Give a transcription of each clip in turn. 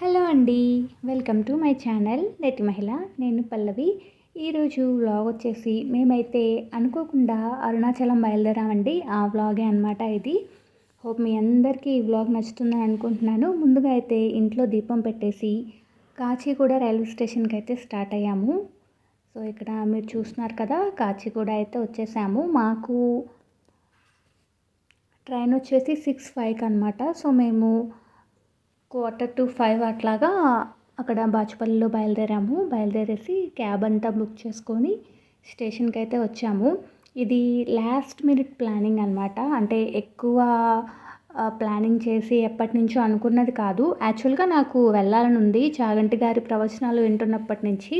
Hello అండి welcome to my channel Neti Mahila. నేను పల్లవి. ఈరోజు వ్లాగ్ వచ్చేసి మేమైతే అనుకోకుండా అరుణాచలం బయలుదేరామండి. ఆ వ్లాగే అనమాట ఇది. హోప్ మీ అందరికీ ఈ వ్లాగ్ నచ్చుతుందని అనుకుంటున్నాను. ముందుగా అయితే ఇంట్లో దీపం పెట్టేసి కాచిగూడ రైల్వే స్టేషన్కి అయితే స్టార్ట్ అయ్యాము. సో ఇక్కడ మీరు చూస్తున్నారు కదా కాచిగూడ అయితే వచ్చేసాము. మాకు ట్రైన్ వచ్చేసి సిక్స్ ఫైవ్కి అనమాట సో మేము క్వార్టర్ టు ఫైవ్ అట్లాగా అక్కడ బాచుపల్లిలో బయలుదేరాము. బయలుదేరేసి క్యాబ్ అంతా బుక్ చేసుకొని స్టేషన్కి అయితే వచ్చాము. ఇది లాస్ట్ మినిట్ ప్లానింగ్ అనమాట అంటే ఎక్కువ ప్లానింగ్ చేసి ఎప్పటి నుంచో అనుకున్నది కాదు. యాక్చువల్గా నాకు వెళ్ళాలని ఉంది. చాగంటి గారి ప్రవచనాలు వింటున్నప్పటి నుంచి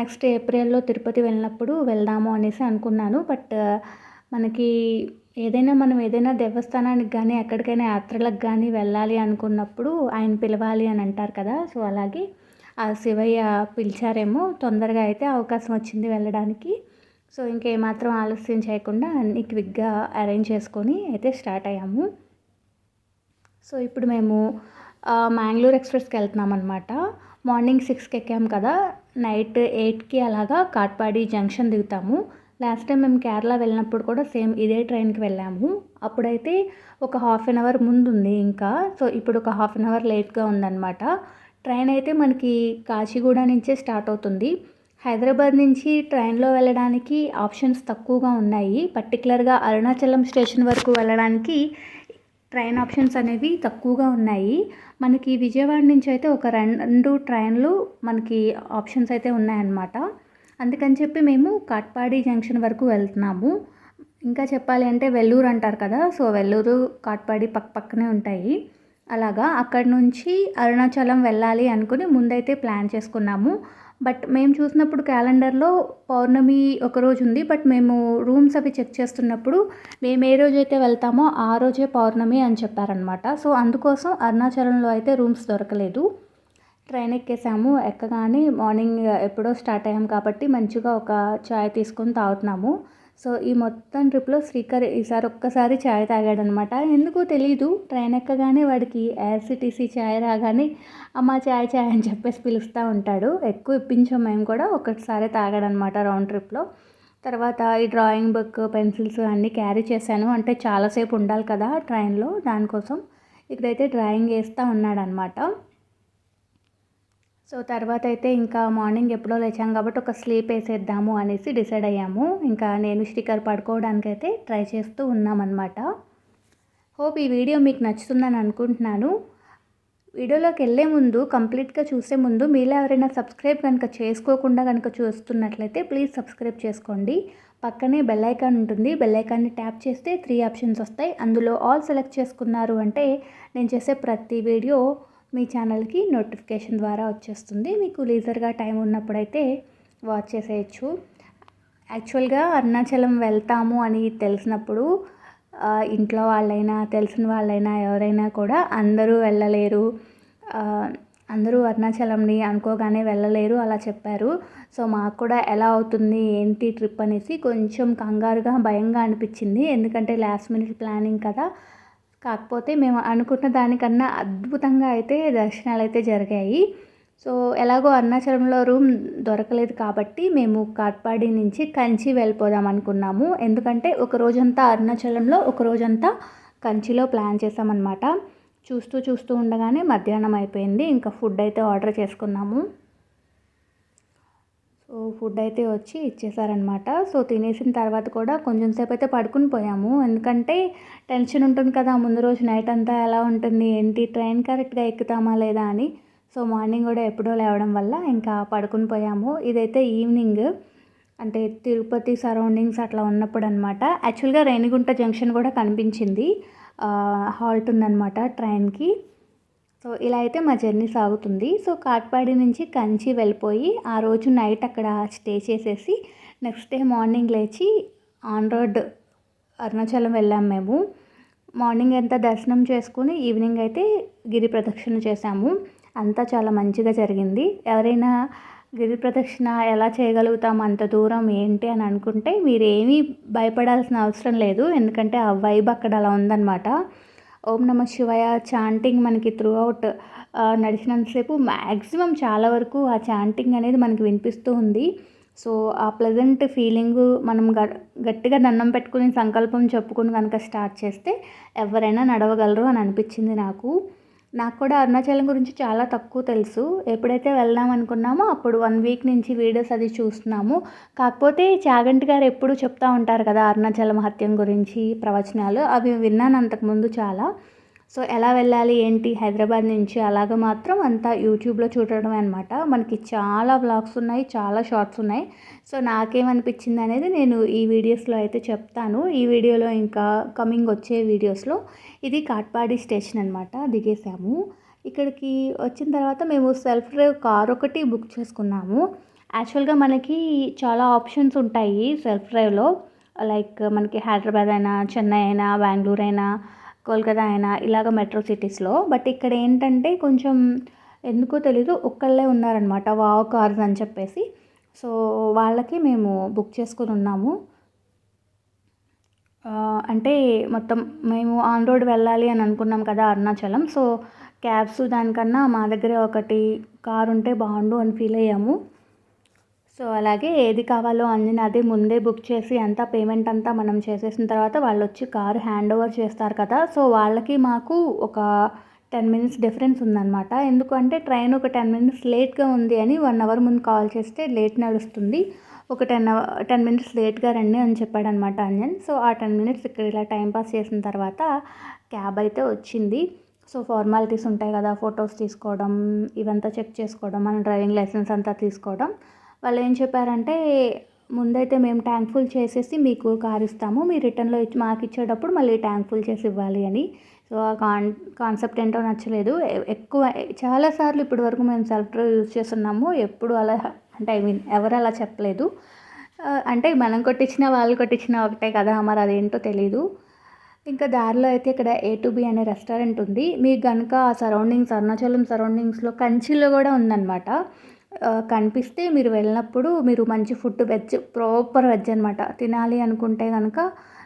నెక్స్ట్ ఏప్రిల్లో తిరుపతి వెళ్ళినప్పుడు వెళ్దాము అనేసి అనుకున్నాను. బట్ మనకి ఏదైనా మనం ఏదైనా దేవస్థానానికి కానీ ఎక్కడికైనా యాత్రలకు కానీ వెళ్ళాలి అనుకున్నప్పుడు ఆయన పిలవాలి అని అంటారు కదా. సో అలాగే ఆ శివయ్య పిలిచారేమో తొందరగా అయితే అవకాశం వచ్చింది వెళ్ళడానికి. సో ఇంకేమాత్రం ఆలస్యం చేయకుండా అన్ని క్విక్గా అరేంజ్ చేసుకొని అయితే స్టార్ట్ అయ్యాము. సో ఇప్పుడు మేము మ్యాంగ్లూర్ ఎక్స్ప్రెస్కి వెళ్తున్నాం అనమాట మార్నింగ్ సిక్స్కి ఎక్కాము కదా. నైట్ ఎయిట్కి అలాగా కాట్పాడి జంక్షన్ దిగుతాము. లాస్ట్ టైం మేము కేరళ వెళ్ళినప్పుడు కూడా సేమ్ ఇదే ట్రైన్కి వెళ్ళాము. అప్పుడైతే ఒక హాఫ్ అన్ అవర్ ముందు ఉంది ఇంకా. సో ఇప్పుడు ఒక హాఫ్ అన్ అవర్ లేట్గా ఉందన్నమాట. ట్రైన్ అయితే మనకి కాచిగూడ నుంచే స్టార్ట్ అవుతుంది. హైదరాబాద్ నుంచి ట్రైన్లో వెళ్ళడానికి ఆప్షన్స్ తక్కువగా ఉన్నాయి. పర్టికులర్గా అరుణాచలం స్టేషన్ వరకు వెళ్ళడానికి ట్రైన్ ఆప్షన్స్ అనేవి తక్కువగా ఉన్నాయి. మనకి విజయవాడ నుంచి అయితే ఒక రెండు ట్రైన్లు మనకి ఆప్షన్స్ అయితే ఉన్నాయన్నమాట. అందుకని చెప్పి మేము కాట్పాడి జంక్షన్ వరకు వెళ్తున్నాము. ఇంకా చెప్పాలి అంటే వెల్లూరు అంటారు కదా సో వెల్లూరు కాట్పాడి పక్క పక్కనే ఉంటాయి. అలాగా అక్కడి నుంచి అరుణాచలం వెళ్ళాలి అనుకుని ముందైతే ప్లాన్ చేసుకున్నాము. బట్ మేము చూసినప్పుడు క్యాలెండర్లో పౌర్ణమి ఒకరోజు ఉంది. బట్ మేము రూమ్స్ అవి చెక్ చేస్తున్నప్పుడు మేము ఏ రోజైతే వెళ్తామో ఆ రోజే పౌర్ణమి అని చెప్పారనమాట. సో అందుకోసం అరుణాచలంలో అయితే రూమ్స్ దొరకలేదు. ట్రైన్ ఎక్కేసాము ఎక్కగానే మార్నింగ్ ఎప్పుడో స్టార్ట్ అయ్యాం కాబట్టి మంచిగా ఒక చాయ్ తీసుకొని తాగుతున్నాము. సో ఈ మొత్తం ట్రిప్లో శ్రీకర్ ఈసారి ఒక్కసారి ఛాయ్ తాగాడనమాట. ఎందుకో తెలీదు ట్రైన్ ఎక్కగానే వాడికి ఏఆర్సీటీసీ ఛాయ్ రాగానే అమ్మ ఛాయ్ ఛాయ్ అని చెప్పేసి పిలుస్తూ ఉంటాడు. ఎక్కువ ఇప్పించాం మేము కూడా ఒకటిసారి తాగాడనమాట రౌండ్ ట్రిప్లో తర్వాత ఈ డ్రాయింగ్ బుక్ పెన్సిల్స్ అన్నీ క్యారీ చేశాను. అంటే చాలాసేపు ఉండాలి కదా ట్రైన్లో దానికోసం ఇక్కడైతే డ్రాయింగ్ వేస్తూ ఉన్నాడనమాట. సో తర్వాత అయితే ఇంకా మార్నింగ్ ఎప్పుడో లేచాం కాబట్టి ఒక స్లీప్ వేసేద్దాము అనేసి డిసైడ్ అయ్యాము. ఇంకా నేను స్టిక్కర్ పడుకోవడానికి అయితే ట్రై చేస్తూ ఉన్నామన్నమాట. హోప్ ఈ వీడియో మీకు నచ్చుతుందని అనుకుంటున్నాను. వీడియోలోకి వెళ్ళే ముందు కంప్లీట్గా చూసే ముందు మీలో ఎవరైనా సబ్స్క్రైబ్ కనుక చేసుకోకుండా కనుక చూస్తున్నట్లయితే ప్లీజ్ సబ్స్క్రైబ్ చేసుకోండి. పక్కనే బెల్ ఐకాన్ ఉంటుంది. బెల్ ఐకాన్ని ట్యాప్ చేస్తే త్రీ ఆప్షన్స్ వస్తాయి. అందులో ఆల్ సెలెక్ట్ చేసుకున్నారు అంటే నేను చేసే ప్రతి వీడియో మీ ఛానల్కి నోటిఫికేషన్ ద్వారా వచ్చేస్తుంది. మీకు లీజర్గా టైం ఉన్నప్పుడైతే వాచ్ చేసేయచ్చు. యాక్చువల్గా అరుణాచలం వెళ్తాము అని తెలిసినప్పుడు ఇంట్లో వాళ్ళైనా తెలిసిన వాళ్ళైనా ఎవరైనా కూడా అందరూ వెళ్ళలేరు. అందరూ అరుణాచలంని అనుకోగానే వెళ్ళలేరు అలా చెప్పారు. సో మాకు కూడా ఎలా అవుతుంది ఏంటి ట్రిప్ అనేసి కొంచెం కంగారుగా భయంగా అనిపించింది. ఎందుకంటే లాస్ట్ మినిట్ ప్లానింగ్ కదా. కాకపోతే మేము అనుకున్న దానికన్నా అద్భుతంగా అయితే దర్శనాలు అయితే జరిగాయి. సో ఎలాగో అరుణాచలంలో రూమ్ దొరకలేదు కాబట్టి మేము కాట్పాడి నుంచి కంచి వెళ్ళిపోదాం అనుకున్నాము. ఎందుకంటే ఒక రోజంతా అరుణాచలంలో ఒక రోజంతా కంచిలో ప్లాన్ చేసామన్నమాట చూస్తూ చూస్తూ ఉండగానే మధ్యాహ్నం అయిపోయింది. ఇంకా ఫుడ్ అయితే ఆర్డర్ చేసుకున్నాము. సో ఫుడ్ అయితే వచ్చి ఇచ్చేసారనమాట సో తినేసిన తర్వాత కూడా కొంచెం సేపు అయితే పడుకుని పోయాము. ఎందుకంటే టెన్షన్ ఉంటుంది కదా ముందు రోజు నైట్ అంతా ఎలా ఉంటుంది ఏంటి ట్రైన్ కరెక్ట్గా ఎక్కుతామా లేదా అని. సో మార్నింగ్ కూడా ఎప్పుడో లేవడం వల్ల ఇంకా పడుకుని పోయాము. ఇదైతే ఈవినింగ్ అంటే తిరుపతి సరౌండింగ్స్ అట్లా ఉన్నప్పుడు అనమాట యాక్చువల్గా రేణిగుంట జంక్షన్ కూడా కనిపించింది. హాల్ట్ ఉందన్నమాట ట్రైన్కి. సో ఇలా అయితే మా జర్నీ సాగుతుంది. సో కాట్పాడి నుంచి కంచి వెళ్ళిపోయి ఆ రోజు నైట్ అక్కడ స్టే చేసేసి నెక్స్ట్ డే మార్నింగ్ లేచి ఆన్ రోడ్ అరుణాచలం వెళ్ళాం మేము. మార్నింగ్ అంతా దర్శనం చేసుకుని ఈవినింగ్ అయితే గిరి ప్రదక్షిణ చేశాము. అంతా చాలా మంచిగా జరిగింది. ఎవరైనా గిరి ప్రదక్షిణ ఎలా చేయగలుగుతాం అంత దూరం ఏంటి అని అనుకుంటే మీరేమీ భయపడాల్సిన అవసరం లేదు. ఎందుకంటే ఆ వైబ్ అక్కడ అలా ఉందన్నమాట. ఓం నమ శివాయ. చాంటింగ్ మనకి త్రూ అవుట్ నడిచినంతసేపు మ్యాక్సిమం చాలా వరకు ఆ చాంటింగ్ అనేది మనకి వినిపిస్తూ ఉంది. సో ఆ ప్లెజెంట్ ఫీలింగ్ మనం గట్టిగా దండం పెట్టుకుని సంకల్పం చెప్పుకుని కనుక స్టార్ట్ చేస్తే ఎవరైనా నడవగలరు అని అనిపించింది నాకు. నాకు కూడా అరుణాచలం గురించి చాలా తక్కువ తెలుసు. ఎప్పుడైతే వెళ్దాం అనుకున్నామో అప్పుడు వన్ వీక్ నుంచి వీడియోస్ అది చూస్తున్నాము. కాకపోతే చాగంటి గారు ఎప్పుడు చెప్తూ ఉంటారు కదా అరుణాచల మహత్యం గురించి ప్రవచనాలు. అవి విన్నాను అంతకుముందు చాలా. సో ఎలా వెళ్ళాలి ఏంటి? హైదరాబాద్ నుంచి అలాగ మాత్రం అంతా యూట్యూబ్లో చూడడమే అనమాట మనకి చాలా బ్లాగ్స్ ఉన్నాయి చాలా షార్ట్స్ ఉన్నాయి. సో నాకేమనిపించింది అనేది నేను ఈ వీడియోస్లో అయితే చెప్తాను. ఈ వీడియోలో ఇంకా కమింగ్ వచ్చే వీడియోస్లో ఇది కాట్పాడి స్టేషన్ అనమాట దిగేసాము. ఇక్కడికి వచ్చిన తర్వాత మేము సెల్ఫ్ డ్రైవ్ కార్ ఒకటి బుక్ చేసుకున్నాము. యాక్చువల్గా మనకి చాలా ఆప్షన్స్ ఉంటాయి సెల్ఫ్ డ్రైవ్లో. లైక్ మనకి హైదరాబాద్ అయినా చెన్నై అయినా బెంగళూరు అయినా కోల్కతా అయినా ఇలాగ మెట్రో సిటీస్లో. బట్ ఇక్కడ ఏంటంటే కొంచెం ఎందుకో తెలీదు ఒక్కళ్ళే ఉన్నారనమాట వావ్ కార్స్ అని చెప్పేసి. సో వాళ్ళకి మేము బుక్ చేసుకుని ఉన్నాము. అంటే మొత్తం మేము ఆన్ రోడ్ వెళ్ళాలి అని అనుకున్నాం కదా అరుణాచలం. సో క్యాబ్స్ దానికన్నా మా దగ్గర ఒకటి కారు ఉంటే బాగుండు అని ఫీల్ అయ్యాము. సో అలాగే ఏది కావాలో అన్ని అది ముందే బుక్ చేసి అంతా పేమెంట్ అంతా మనం చేసేసిన తర్వాత వాళ్ళు వచ్చి కారు హ్యాండ్ ఓవర్ చేస్తారు కదా. సో వాళ్ళకి మాకు ఒక టెన్ మినిట్స్ డిఫరెన్స్ ఉందన్నమాట. ఎందుకంటే ట్రైన్ ఒక టెన్ మినిట్స్ లేట్గా ఉంది అని వన్ అవర్ ముందు కాల్ చేస్తే లేట్ నడుస్తుంది. ఒక టెన్ అవర్ టెన్ మినిట్స్ లేట్గా రండి అని చెప్పాడు అనమాట అంజన్. సో ఆ టెన్ మినిట్స్ ఇక్కడ ఇలా టైంపాస్ చేసిన తర్వాత క్యాబ్ అయితే వచ్చింది. సో ఫార్మాలిటీస్ ఉంటాయి కదా ఫొటోస్ తీసుకోవడం ఇవంతా చెక్ చేసుకోవడం మన డ్రైవింగ్ లైసెన్స్ అంతా తీసుకోవడం. వాళ్ళు ఏం చెప్పారంటే ముందైతే మేము ట్యాంక్ ఫుల్ చేసేసి మీకు కార్ ఇస్తాము మీరు రిటర్న్లో ఇచ్చి మాకు ఇచ్చేటప్పుడు మళ్ళీ ట్యాంక్ ఫుల్ చేసి ఇవ్వాలి అని. సో ఆ కాన్ కాన్సెప్ట్ ఏంటో నచ్చలేదు. ఎక్కువ చాలాసార్లు ఇప్పటి వరకు మేము సెల్ఫ్ డ్రైవ్ యూజ్ చేస్తున్నాము. ఎప్పుడు అలా అంటే ఐ మీన్ ఎవరు అలా చెప్పలేదు. అంటే మనం కొట్టించిన వాళ్ళు కొట్టించిన ఒకటే కదా మరి అదేంటో తెలీదు. ఇంకా దారిలో అయితే ఇక్కడ ఏ టు బి అనే రెస్టారెంట్ ఉంది. మీకు కనుక ఆ సరౌండింగ్స్ అరుణాచలం సరౌండింగ్స్లో కంచిలో కూడా ఉందన్నమాట. కనిపిస్తే మీరు వెళ్ళినప్పుడు మీరు మంచి ఫుడ్ వెజ్ ప్రాపర్ వెజ్ అనమాట తినాలి అనుకుంటే కనుక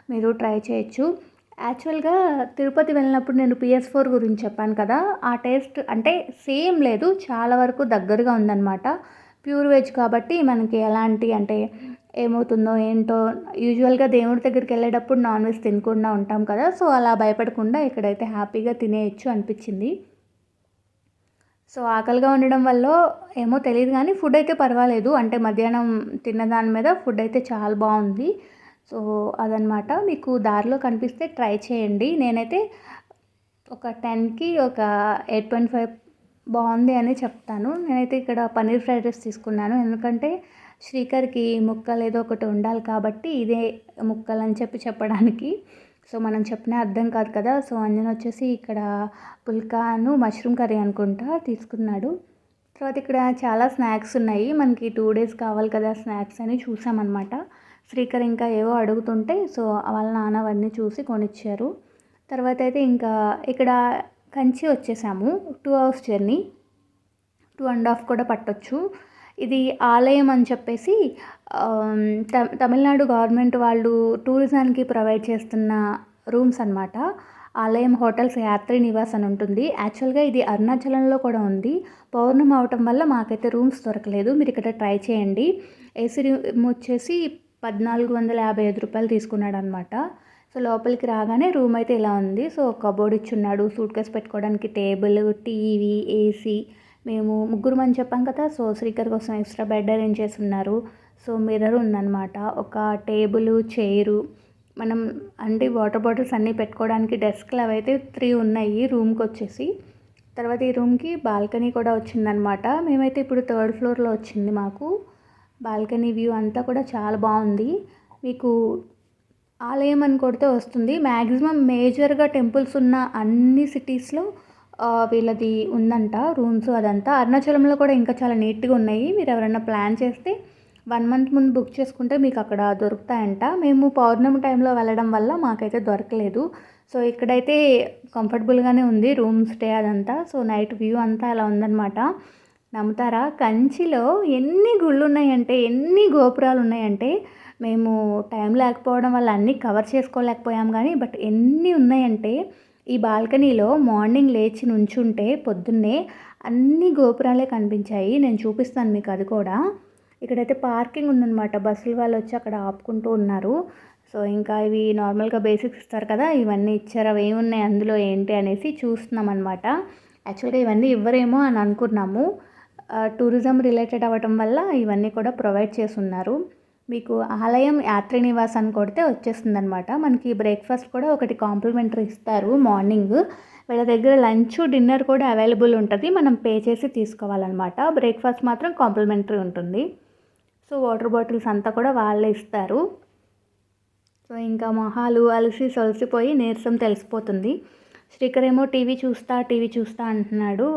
మీరు ట్రై చేయొచ్చు. యాక్చువల్గా తిరుపతి వెళ్ళినప్పుడు నేను పిఎస్ ఫోర్ గురించి చెప్పాను కదా ఆ టేస్ట్ అంటే సేమ్ లేదు చాలా వరకు దగ్గరగా ఉందన్నమాట. ప్యూర్ వెజ్ కాబట్టి మనకి ఎలాంటి అంటే ఏమవుతుందో ఏంటో యూజువల్గా దేవుడి దగ్గరికి వెళ్ళేటప్పుడు నాన్ వెజ్ తినకుండా ఉంటాం కదా సో అలా భయపడకుండా ఇక్కడైతే హ్యాపీగా తినేయచ్చు అనిపించింది. సో ఆకలిగా ఉండడం వల్ల ఏమో తెలియదు కానీ ఫుడ్ అయితే పర్వాలేదు. అంటే మధ్యాహ్నం తిన్న దాని మీద ఫుడ్ అయితే చాలా బాగుంది. సో అదనమాట మీకు దారిలో కనిపిస్తే ట్రై చేయండి. నేనైతే ఒక టెన్కి ఒక ఎయిట్ పాయింట్ ఫైవ్ బాగుంది అని చెప్తాను. నేనైతే ఇక్కడ పన్నీర్ ఫ్రైడ్ రైస్ తీసుకున్నాను. ఎందుకంటే శ్రీకర్కి ముక్కలు ఏదో ఒకటి ఉండాలి కాబట్టి ఇదే ముక్కలు అని చెప్పి చెప్పడానికి. సో మనం చెప్పిన అర్థం కాదు కదా. సో అంజన్ వచ్చేసి ఇక్కడ పుల్కాను మష్రూమ్ కర్రీ అనుకుంటా తీసుకున్నాడు. తర్వాత ఇక్కడ చాలా స్నాక్స్ ఉన్నాయి. మనకి టూ డేస్ కావాలి కదా స్నాక్స్ అని చూసామన్నమాట. శ్రీకర్ ఇంకా ఏవో అడుగుతుంటే సో వాళ్ళ నాన్న అవన్నీ చూసి కొనిచ్చారు. తర్వాత అయితే ఇంకా ఇక్కడ కంచి వచ్చేసాము. Two hours journey. Two and half కూడా పట్టొచ్చు. ఇది ఆలయం అని చెప్పేసి తమిళనాడు గవర్నమెంట్ వాళ్ళు టూరిజానికి ప్రొవైడ్ చేస్తున్న రూమ్స్ అనమాట ఆలయం హోటల్స్ యాత్రి నివాస్ అని ఉంటుంది. యాక్చువల్గా ఇది అరుణాచలంలో కూడా ఉంది. పౌర్ణమి అవటం వల్ల మాకైతే రూమ్స్ దొరకలేదు. మీరు ఇక్కడ ట్రై చేయండి. ఏసీ రూమ్ వచ్చేసి పద్నాలుగు వందల యాభై ఐదు రూపాయలు తీసుకున్నాడు అనమాట సో లోపలికి రాగానే రూమ్ అయితే ఇలా ఉంది. సో కబోర్డ్ ఇచ్చున్నాడు సూట్ కేసు పెట్టుకోవడానికి టేబుల్ టీవీ ఏసీ మేము ముగ్గురు అని చెప్పాం కదా సో శ్రీకర్ కోసం ఎక్స్ట్రా బెడ్ అరేంజ్ చేసి ఉన్నారు సో మిర్రర్ ఉందన్నమాట. ఒక టేబుల్ చైరు మనం అంటే వాటర్ బాటిల్స్ అన్నీ పెట్టుకోవడానికి డెస్క్లు అవైతే త్రీ ఉన్నాయి రూమ్కి వచ్చేసి. తర్వాత ఈ రూమ్కి బాల్కనీ కూడా వచ్చిందనమాట మేమైతే ఇప్పుడు థర్డ్ ఫ్లోర్లో వచ్చింది మాకు. బాల్కనీ వ్యూ అంతా కూడా చాలా బాగుంది. మీకు ఆలయం అని కొడితే వస్తుంది. మ్యాక్సిమం మేజర్గా టెంపుల్స్ ఉన్న అన్ని సిటీస్లో వీళ్ళది ఉందంట రూమ్స్ అదంతా. అరుణాచలంలో కూడా ఇంకా చాలా నీట్గా ఉన్నాయి. మీరు ఎవరైనా ప్లాన్ చేస్తే వన్ మంత్ ముందు బుక్ చేసుకుంటే మీకు అక్కడ దొరుకుతాయంట. మేము పౌర్ణమి టైంలో వెళ్ళడం వల్ల మాకైతే దొరకలేదు. సో ఇక్కడైతే కంఫర్టబుల్గానే ఉంది రూమ్ స్టే అదంతా. సో నైట్ వ్యూ అంతా అలా ఉందన్నమాట. నమ్ముతారా? కంచిలో ఎన్ని గుళ్ళు ఉన్నాయంటే ఎన్ని గోపురాలు ఉన్నాయంటే మేము టైం లేకపోవడం వల్ల అన్నీ కవర్ చేసుకోలేకపోయాం కానీ బట్ ఎన్ని ఉన్నాయంటే ఈ బాల్కనీలో మార్నింగ్ లేచి నుంచుంటే పొద్దున్నే అన్ని గోపురాలే కనిపించాయి. నేను చూపిస్తాను మీకు అది కూడా. ఇక్కడైతే పార్కింగ్ ఉందన్నమాట. బస్సులు వాళ్ళు వచ్చి అక్కడ ఆపుకుంటూ ఉన్నారు. సో ఇంకా ఇవి నార్మల్గా బేసిక్స్ ఇస్తారు కదా ఇవన్నీ ఇచ్చారు. అవి ఏమున్నాయి అందులో ఏంటి అనేసి చూస్తున్నాం అనమాట యాక్చువల్గా ఇవన్నీ ఇవ్వరేమో అని అనుకున్నాము. టూరిజం రిలేటెడ్ అవ్వటం వల్ల ఇవన్నీ కూడా ప్రొవైడ్ చేస్తున్నారు మీకు ఆలయం యాత్రి నివాస్ అని కొడితే వచ్చేస్తుంది అనమాట మనకి బ్రేక్ఫాస్ట్ కూడా ఒకటి కాంప్లిమెంటరీ ఇస్తారు మార్నింగ్ వీళ్ళ దగ్గర లంచ్ డిన్నర్ కూడా అవైలబుల్ ఉంటుంది. మనం పే చేసి తీసుకోవాలన్నమాట. బ్రేక్ఫాస్ట్ మాత్రం కాంప్లిమెంటరీ ఉంటుంది. సో వాటర్ బాటిల్స్ అంతా కూడా వాళ్ళే ఇస్తారు. సో ఇంకా మొహాలు అలసి సొలసిపోయి నీరసం తెలిసిపోతుంది. శ్రీకర్ ఏమో టీవీ చూస్తా టీవీ చూస్తా అంటున్నాడు.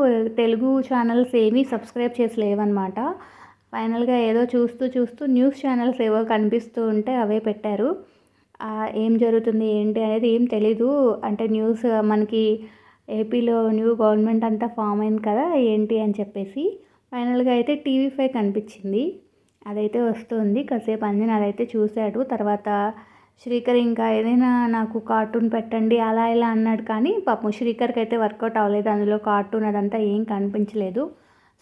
తెలుగు ఛానల్స్ ఏమీ సబ్స్క్రైబ్ చేసి లేవన్నమాట. ఫైనల్గా ఏదో చూస్తూ చూస్తూ న్యూస్ ఛానల్స్ ఏవో కనిపిస్తూ ఉంటే అవే పెట్టారు. ఏం జరుగుతుంది ఏంటి అనేది ఏం తెలీదు. అంటే న్యూస్ మనకి ఏపీలో న్యూ గవర్నమెంట్ అంతా ఫామ్ అయింది కదా ఏంటి అని చెప్పేసి. ఫైనల్గా అయితే టీవీ ఫైవ్ కనిపించింది. అదైతే వస్తుంది. కాసేపు అంజన్ అదైతే చూశాడు. తర్వాత శ్రీకర్ ఇంకా ఏదైనా నాకు కార్టూన్ పెట్టండి అలా ఇలా అన్నాడు కానీ పాపం శ్రీకర్కి అయితే వర్కౌట్ అవ్వలేదు. అందులో కార్టూన్ అదంతా ఏం కనిపించలేదు.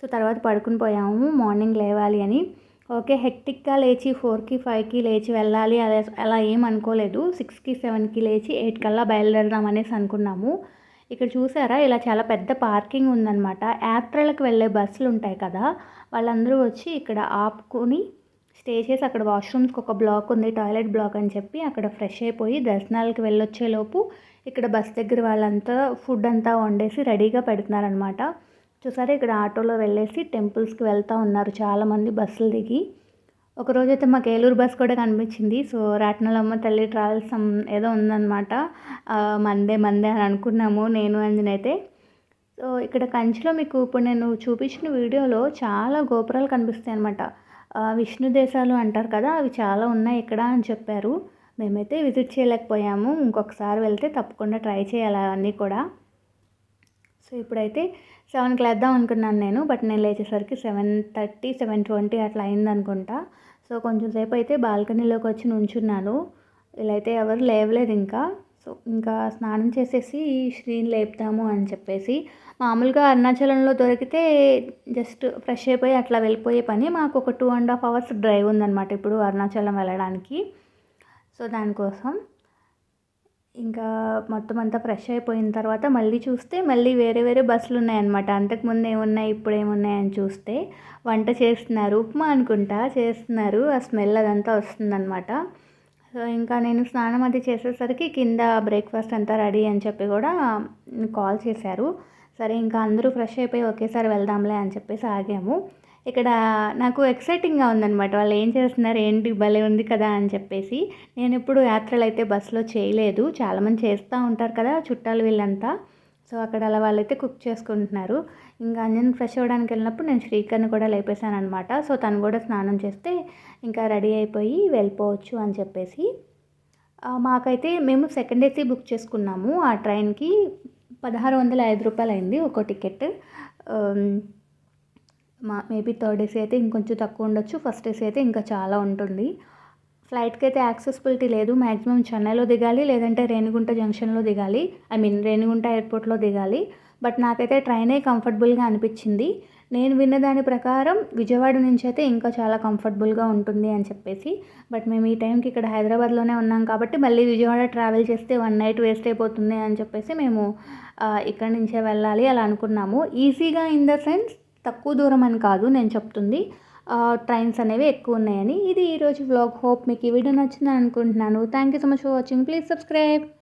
సో తర్వాత పడుకుని పోయాము మార్నింగ్ లేవాలి అని. ఓకే హెక్టిక్గా లేచి ఫోర్కి ఫైవ్కి లేచి వెళ్ళాలి అలా అలా ఏం అనుకోలేదు. సిక్స్కి సెవెన్కి లేచి ఎయిట్ కల్లా బయలుదేరదాం అనేసి అనుకున్నాము. ఇక్కడ చూసారా ఇలా చాలా పెద్ద పార్కింగ్ ఉందన్నమాట. యాత్రలకు వెళ్ళే బస్సులు ఉంటాయి కదా వాళ్ళందరూ వచ్చి ఇక్కడ ఆపుకొని స్టే చేసి అక్కడ వాష్రూమ్స్కి ఒక బ్లాక్ ఉంది టాయిలెట్ బ్లాక్ అని చెప్పి అక్కడ ఫ్రెష్ అయిపోయి దర్శనాలకి వెళ్ళొచ్చేలోపు ఇక్కడ బస్ దగ్గర వాళ్ళంతా ఫుడ్ అంతా వండేసి రెడీగా పెడుతున్నారనమాట చూసారా? ఇక్కడ ఆటోలో వెళ్ళేసి టెంపుల్స్కి వెళ్తూ ఉన్నారు చాలామంది బస్సులు దిగి. ఒకరోజైతే మాకు ఏలూరు బస్ కూడా కనిపించింది. సో రాట్నలమ్మ తల్లి ట్రావెల్స్ ఏదో ఉందన్నమాట. మందే మందే అని అనుకున్నాము నేను అంజనైతే సో ఇక్కడ కంచిలో మీకు ఇప్పుడు నేను చూపించిన వీడియోలో చాలా గోపురాలు కనిపిస్తాయి అనమాట విష్ణు దేశాలు అంటారు కదా అవి చాలా ఉన్నాయి ఇక్కడ అని చెప్పారు. మేమైతే విజిట్ చేయలేకపోయాము. ఇంకొకసారి వెళ్తే తప్పకుండా ట్రై చేయాలి అవన్నీ కూడా. సో ఇప్పుడైతే సెవెన్కి లేద్దాం అనుకున్నాను నేను బట్ నేను లేచేసరికి సెవెన్ థర్టీ సెవెన్ ట్వంటీ అట్లా అయింది అనుకుంటా. సో కొంచెం సేపు అయితే బాల్కనీలోకి వచ్చి నుంచున్నాను. ఇలా అయితే ఎవరు లేవలేదు ఇంకా. సో ఇంకా స్నానం చేసేసి శ్రీని లేపుతాము అని చెప్పేసి. మామూలుగా అరుణాచలంలో దొరికితే జస్ట్ ఫ్రెష్ అయిపోయి అట్లా వెళ్ళిపోయే పని. మాకు ఒక two and half hours drive ఉందన్నమాట ఇప్పుడు అరుణాచలం వెళ్ళడానికి. సో దానికోసం. ఇంకా మొత్తం అంతా ఫ్రెష్ అయిపోయిన తర్వాత మళ్ళీ చూస్తే మళ్ళీ వేరే వేరే బస్సులు ఉన్నాయన్నమాట. అంతకుముందు ఏమున్నాయి ఇప్పుడు ఏమున్నాయి అని చూస్తే వంట చేస్తున్నారు ఉప్మా అనుకుంటా చేస్తున్నారు ఆ స్మెల్ అదంతా వస్తుందన్నమాట. సో ఇంకా నేను స్నానం అది చేసేసరికి కింద బ్రేక్ఫాస్ట్ అంతా రెడీ అని చెప్పి కూడా కాల్ చేశారు. సరే ఇంకా అందరూ ఫ్రెష్ అయిపోయి ఒకేసారి వెళ్దాంలే అని చెప్పేసి ఆగాము. ఇక్కడ నాకు ఎక్సైటింగ్గా ఉందనమాట వాళ్ళు ఏం చేస్తున్నారు? ఏంటి? భలే ఉంది కదా అని చెప్పేసి. నేను ఇప్పుడు యాత్రలు అయితే బస్సులో చేయలేదు. చాలామంది చేస్తూ ఉంటారు కదా చుట్టాలు వీళ్ళంతా. సో అక్కడ అలా వాళ్ళైతే కుక్ చేసుకుంటున్నారు. ఇంకా అంజన్ ఫ్రెష్ అవ్వడానికి వెళ్ళినప్పుడు నేను శ్రీకర్ని కూడా లేపేశాను అనమాట సో తను కూడా స్నానం చేస్తే ఇంకా రెడీ అయిపోయి వెళ్ళిపోవచ్చు అని చెప్పేసి. మాకైతే మేము సెకండ్ ఏసీ బుక్ చేసుకున్నాము. ఆ ట్రైన్కి పదహారు వందల ఐదు రూపాయలు అయింది ఒక టికెట్. మా మేబీ థర్డ్ ఏసీ అయితే ఇంకొంచెం తక్కువ ఉండొచ్చు ఫస్ట్ ఏసీ అయితే ఇంకా చాలా ఉంటుంది. ఫ్లైట్కి అయితే యాక్సెసిబిలిటీ లేదు మ్యాక్సిమం చెన్నైలో దిగాలి లేదంటే రేణిగుంట జంక్షన్లో దిగాలి ఐ మీన్ రేణిగుంట ఎయిర్పోర్ట్లో దిగాలి. బట్ నాకైతే ట్రైనే కంఫర్టబుల్గా అనిపించింది. నేను విన్న దాని ప్రకారం విజయవాడ నుంచి అయితే ఇంకా చాలా కంఫర్టబుల్గా ఉంటుంది అని చెప్పేసి. బట్ మేము ఈ టైంకి ఇక్కడ హైదరాబాద్లోనే ఉన్నాం కాబట్టి మళ్ళీ విజయవాడ ట్రావెల్ చేస్తే వన్ నైట్ వేస్ట్ అయిపోతుంది అని చెప్పేసి మేము ఇక్కడి నుంచే వెళ్ళాలి అలా అనుకున్నాము. ఈజీగా ఇన్ ద సెన్స్ తక్కువ దూరం అని కాదు నేను చెప్తుంది. ట్రైన్స్ అనేవి ఎక్కువ ఉన్నాయని. ఇది ఈరోజు వ్లాగ్ హోప్ మీకు ఈ వీడియో నచ్చిందని అనుకుంటున్నాను. Thank you so much for watching please subscribe